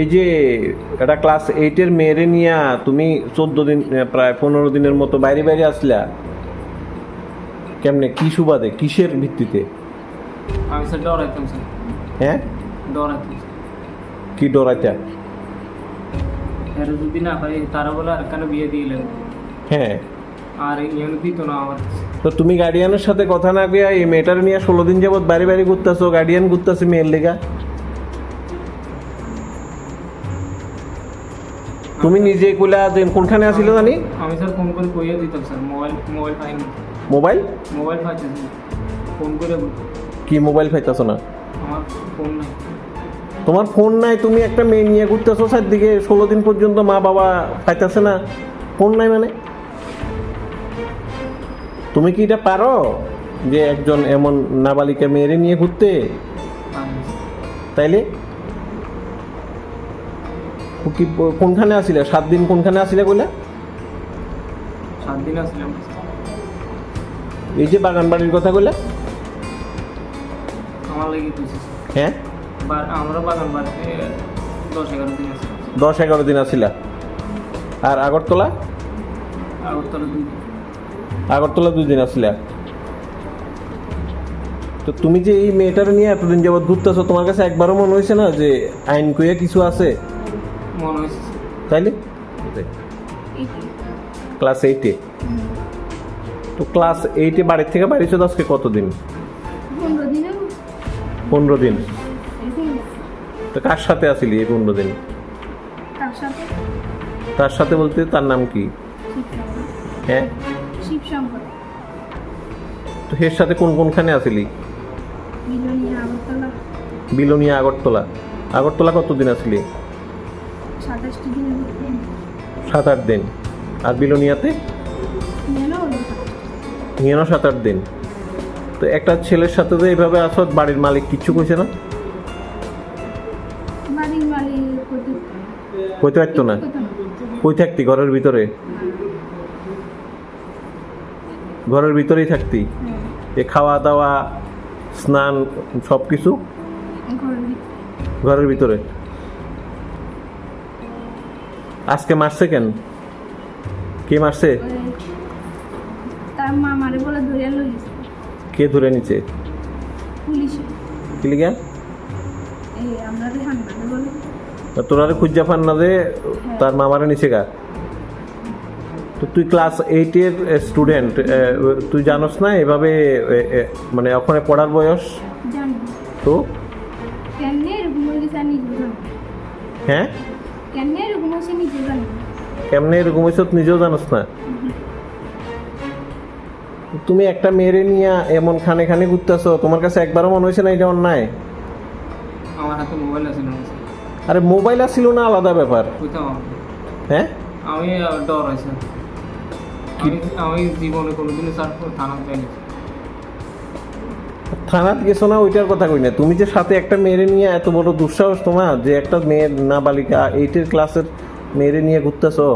এই যে এটা ক্লাস এইটের মেয়েরে নিয়া তুমি চোদ্দ দিন প্রায় পনেরো দিনের মতো বাইরে বাইরে আসলা কেমনে কি সুবাদে কিসের ভিত্তিতে? আমি স্যার ডরাইতাম স্যার হ্যাঁ? ডরাইতাম কি ডরাইতা? এর যদি না পাই তারা বলে আর কেন বিয়ে দিলেন হ্যাঁ। আর ইয়ে দিত না আমার। তো তুমি গার্ডিয়ানের সাথে কথা না কইয়া এই মেয়েটার নিয়ে ষোলো দিন যাবত বাড়ি বাড়ি ঘুরতেছো গার্ডিয়ান ঘুরতেছে মেয়ের লেগা? তুমি নিজে কইলা যে কোনখানে আসিল জানি? আমি স্যার ফোন করে কইয়া দিতাম স্যার মোবাইল মোবাইল পাইনি। মোবাইল? মোবাইল পাইছে ফোন করে কি মোবাইল পাইতাছ না? আমার ফোন নাই। তোমার ফোন নাই তুমি একটা মেয়ে নিয়ে ঘুরতেছো চারদিকে ষোলো দিন পর্যন্ত মা বাবা পাইতেছে না। ফোন নাই মানে? তুমি কি এটা পারো যে একজন এমন নাবালিকা মেয়েরে নিয়ে ঘুরতে? তাইলে? কি কোনখানে আসিলে? সাত দিন কোনখানে আসিলে কইলা? সাত দিন আসলাম। এই যে বাগান বাড়ির কথা কইলা? আমার লাগি হ্যাঁ? আমরা বাগান বাড়িতে দশ এগারো দিন আছে। দশ এগারো দিন আসিলা। আর আগরতলা? আগরতলা দুই দিন। আগরতলা দুই দিন আসিলা। তো তুমি যে এই মেয়েটার নিয়ে এতদিন যাবৎ ঘুরতেছো তোমার কাছে একবারও মনে হয়েছে না যে আইন কইয়া কিছু আছে? মনে হয়েছে। তাইলে? ক্লাস এইটে তো ক্লাস এইটে বাড়ির থেকে বাড়িছো আজকে কতদিন? পনেরো পনেরো দিন। তো কার সাথে আসিলি এই পনেরো দিন? তার সাথে বলতে তার নাম কি? হ্যাঁ? তো এর সাথে কোন কোনখানে আসিলি? বিলনিয়া আগরতলা। বিলোনিয়া আগরতলা। আগরতলা কতদিন আসলি? সাত আট দিন। আর বিলোনিয়াতে? নিয়ে নাও সাত আট দিন। তো একটা ছেলের সাথে তো এইভাবে আসো বাড়ির মালিক কিচ্ছু কইছে না? কইতে পারতো না? কই থাকতি ঘরের ভিতরে? ঘরের ভিতরেই থাকতি? এ খাওয়া দাওয়া স্নান সব কিছু ঘরের ভিতরে? আজকে মারছে কেন? কে মারছে? তার মা মারে বলে ধরে লইছে কে ধরে নিছে? পুলিশে। কি লিগা? এই আমরা রেহান মানে বলে। তোরা খুঁজা পান না যে তার মামারে নিচে গা? তো তুই ক্লাস এইটের স্টুডেন্ট তুই জানোস না এভাবে মানে ওখানে পড়ার বয়স? তো? হয়ে? কেমনে এরকম হয়েছে নিজেও জানি? কেমনে এরকম হয়েছে নিজেও জানোস না। তুমি একটা মেয়েরে নিয়ে এমন খানে খানে ঘুরতেছো তোমার কাছে একবারও মনে হয়েছে না এটা অন্যায়? আমার হাতে মোবাইল আছে না আরে মোবাইল আসছিল না আলাদা ব্যাপার। হ্যাঁ? আমি ডর আমি আমি জীবনে কোনোদিনও স্যার থানা যাইনি। থানাত গেছো না, ওইটার কথা কই না। তুমি যে সাথে একটা মেয়েরে নিয়ে এত বড় দুঃসাহস তোমার, যে একটা মেয়ের নাবালিকা এইটের ক্লাসের মেয়েরে নিয়ে ঘুরতেছো?